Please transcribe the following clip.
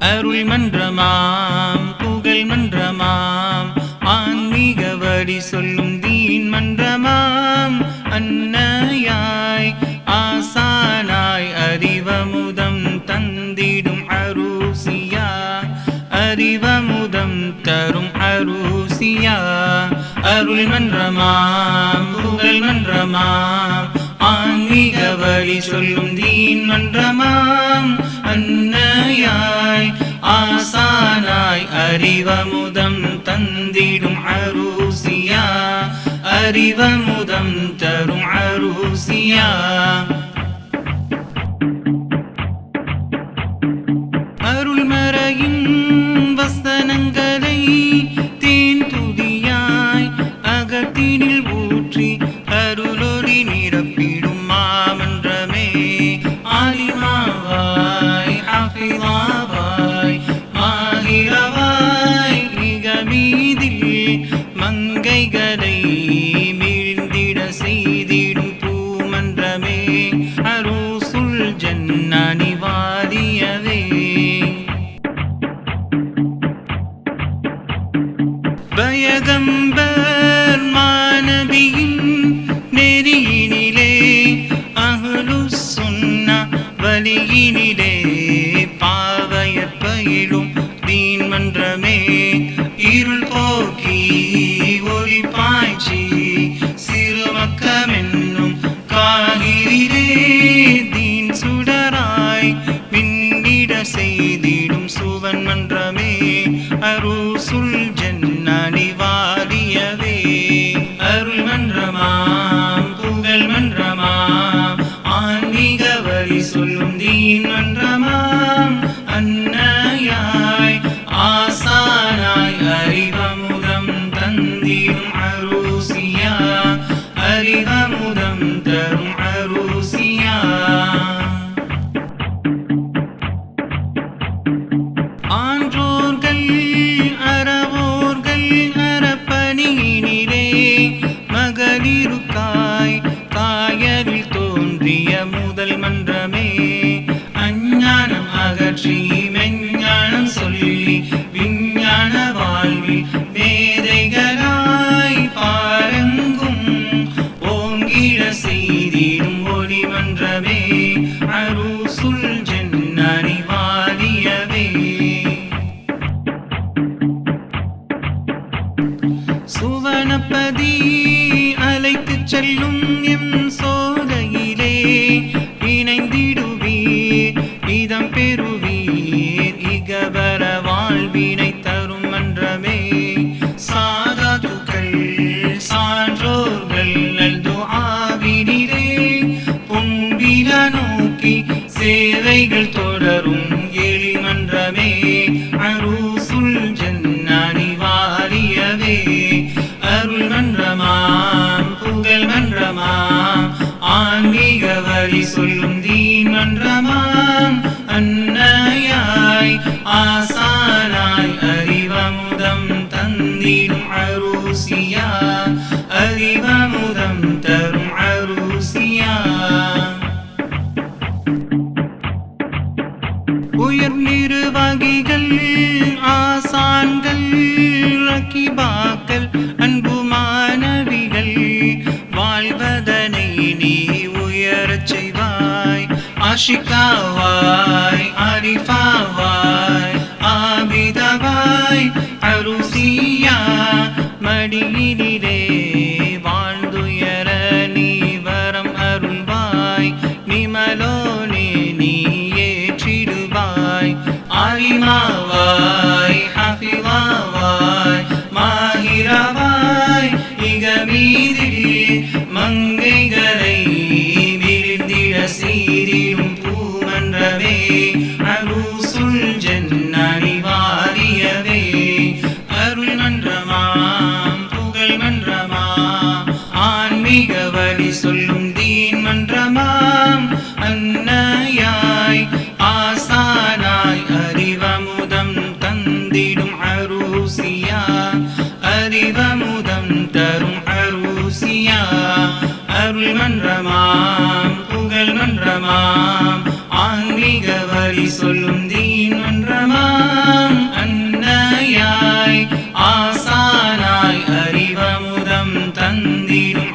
அருள் மன்றமாம் புகழ் மன்றமாம் ஆன்மீக வழி சொல்லும் தீன் மன்றமாம். அன்னையாய் ஆசானாய் அறிவமுதம் தந்திடும் அரூசியா. அறிவமுதம் தரும் அரூசியா. அருள் மன்றமாம் புகழ் மன்றமாம் ஆன்மீக வழி சொல்லும் தீன் மன்றமாம். அறிவமுதம் தந்திடும் அரூசியா அறிவமுதம் தரும் அரூசியா. அருள்மறையின் பயதம்பர் மாணவியின் நெறியினிலே அகலு சொன்ன வலியினிலே பாவையற் பயிலும் தீன்மன்றமே இருள் போக்கி ஒளி பாய்ச்சி சிறுமக்கமென்னும் காகிரிலே தீன் சுடராய் விண்ணிட செய்திடும் சுவன் மன்றமே அரூசுல் சொல்லும் அன்னையாய் ஆசானாய் அறிவமுதம் தந்திடும் அரூசியா அறிவமுதம் தரும் அரூசியா. ஆன்றோர்கள் அறவோர்கள் அறப்பணியினிலே மகளிருக்காய் தோன்றிய முதல் மன்றமே சுவனப்பதி அழைத்து செல்லும் எம் சோலையிலே இணைந்திடுவீர் இதம் பெறுவீர் இகவர வாழ்வினை தரும் மன்றமே சாதாதுக்கள் சான்றோர்கள் நல்து ஆவினிலே பொன்பில நோக்கி சேவைகள் தொடரும் தந்திடும் அரூசியா அறிவமுதம் தரும் அரூசியா உயர் நிர்வாகிகள் ஆசான்கள் ரக்கிபாக்கள் அன்பு மாணவிகள் வாழ்வதனை நீ உயரச் செய்வாய். ஆஷிகாவாய் ஆரிஃபாவாய் செய்தவாய் அருசியா மடியிலே வாழ்ந்துயர நீ வரம் அருள்வாய். நிமலோனே நீ ஏற்றிடுவாய். ஆலிமாவாய் ஹாஃபிவாவாய் மாஹிரவாய் இக மீதிலே மங்கைகளை விரிந்திட சீரிடும் பூமன்றவே சொல்லும் தீன் மன்றமாம். அன்னையாய் ஆசானாய் அறிவமுதம் தந்திடும் அரூசியா. அறிவமுதம் தரும் அரூசியா. அருள் மன்றமாம் புகழ் மன்றமாம். ஆன்மீக வழி சொல்லும் தீன் மன்றமாம். அன்னையாய் ஆசானாய் அறிவமுதம் தந்திடும்